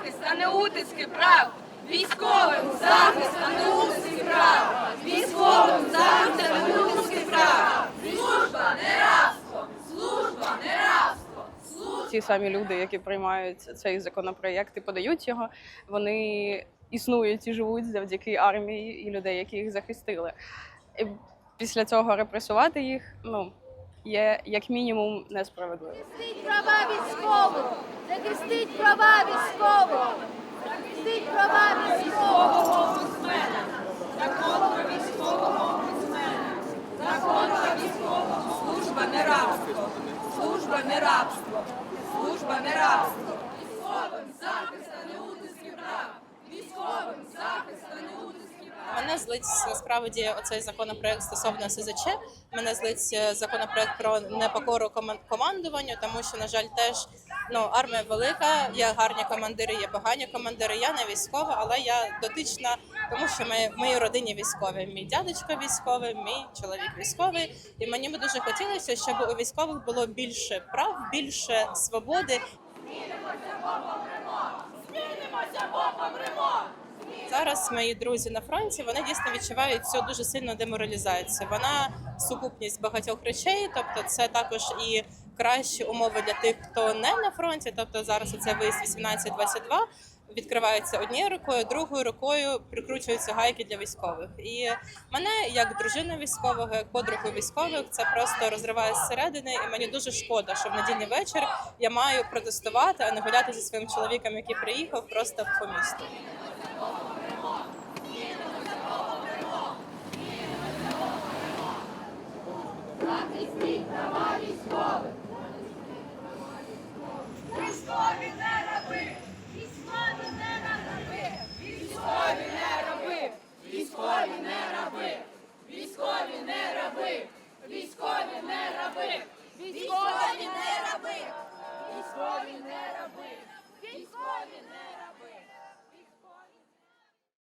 захист, а не утиски прав. Військовим захист, а не утиски прав. Військовим захист, а не утиски прав. Служба не рабство. Служба не рабство. ті самі люди, які приймають цей законопроєкт і подають його, вони існують і живуть завдяки армії і людей, які їх захистили. І після цього репресувати їх ну є як мінімум несправедливо. Захистить права військових! Захистить права військових! Захистить права військових! Служба не рабство. Служба не рабство. Служба не рабство. Військовим захист, а не утиски прав. Військовим захист, а не утиски прав. Мене злить насправді оцей законопроект стосовно СЗЧ. Мене злить законопроект про непокору кома- командуванню, тому що, на жаль, теж ну армія велика, є гарні командири, є погані командири. Я не військова, але я дотична, тому що ми в моїй родині військові. Мій дядечко військовий, мій чоловік військовий. І мені би дуже хотілося, щоб у військових було більше прав, більше свободи. Зараз мої друзі на фронті вони дійсно відчувають цю дуже сильну деморалізацію. Вона сукупність багатьох речей, тобто це також і кращі умови для тих, хто не на фронті. Тобто зараз це виїзд 18-22, відкривається однією рукою, другою рукою прикручуються гайки для військових. І мене, як дружина військового, як подругу військових, це просто розриває зсередини, і мені дуже шкода, що в недільний вечір я маю протестувати, а не гуляти зі своїм чоловіком, який приїхав просто по місту. Військові не раби! Військові не раби! Військові не раби! Військові не раби! Військові не раби! Військові не раби! Військові